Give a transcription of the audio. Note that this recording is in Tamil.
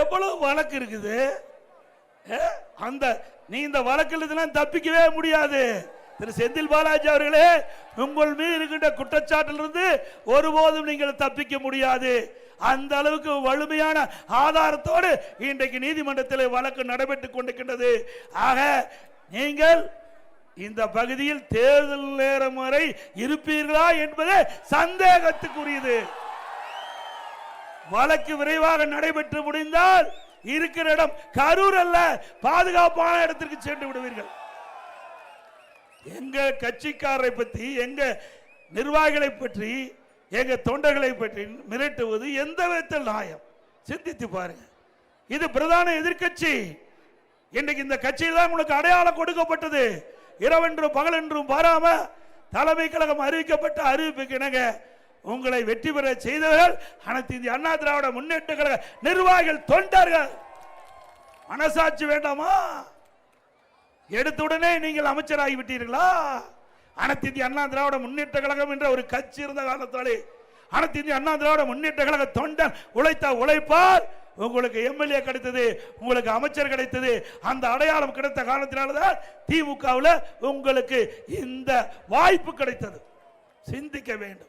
எவ்வளவு வழக்கு இருக்குது? அந்த நீ இந்த வழக்கில் இதெல்லாம் தப்பிக்கவே முடியாது. திரு செந்தில் பாலாஜி அவர்களே உங்கள் மீது இருக்கின்ற குற்றச்சாட்டிலிருந்து ஒருபோதும் நீங்கள் தப்பிக்க முடியாது. அந்த அளவுக்கு வலிமையான ஆதாரத்தோடு இன்றைக்கு நீதிமன்றத்தில் வழக்கு நடைபெற்றுக் கொண்டிருக்கின்றது. ஆக நீங்கள் இந்த பகுதியில் தேர்தல் நேரம் வரை இருப்பீர்களா என்பது சந்தேகத்துக்குரியது. வழக்கு விரைவாக நடைபெற்று முடிந்தால் இருக்கிற இடம் கரூர் அல்ல பாதுகாப்பான இடத்திற்கு சென்று விடுவீர்கள். எங்க கட்சிக்காரரை பற்றி எங்க நிர்வாகிகளை பற்றி எங்க தொண்டர்களை பற்றி மிரட்டுவது எந்த விதத்தில் நியாயம்? சிந்தித்து பாருங்க. இது பிரதான எதிர்க்கட்சி. இன்றைக்கு இந்த கட்சியில் தான் உங்களுக்கு அடையாளம் கொடுக்கப்பட்டது. இரவென்றும் பகலென்றும் பாராம தலைமை கழகம் அறிவிக்கப்பட்ட அறிவிப்புக்கு இணங்க உங்களை வெற்றி பெற செய்தவர்கள் அனைத்து இந்திய அண்ணா திராவிட முன்னேற்ற கழக நிர்வாகிகள் தொண்டர்கள். மனசாட்சி வேண்டாமா? எடுத்த உடனே நீங்கள் அமைச்சராகி விட்டீர்களா? அனைத்து இந்திய அண்ணா திராவிட முன்னேற்ற கழகம் என்ற ஒரு கட்சி இருந்த காலத்தாலே அனைத்து இந்திய அண்ணா திராவிட முன்னேற்ற கழக தொண்டன் உழைத்த உழைப்பார். உங்களுக்கு எம்எல்ஏ கிடைத்தது உங்களுக்கு அமைச்சர் கிடைத்தது அந்த அடையாளம் கிடைத்த காலத்தினால்தான் திமுகவில் உங்களுக்கு இந்த வாய்ப்பு கிடைத்தது. சிந்திக்க வேண்டும்.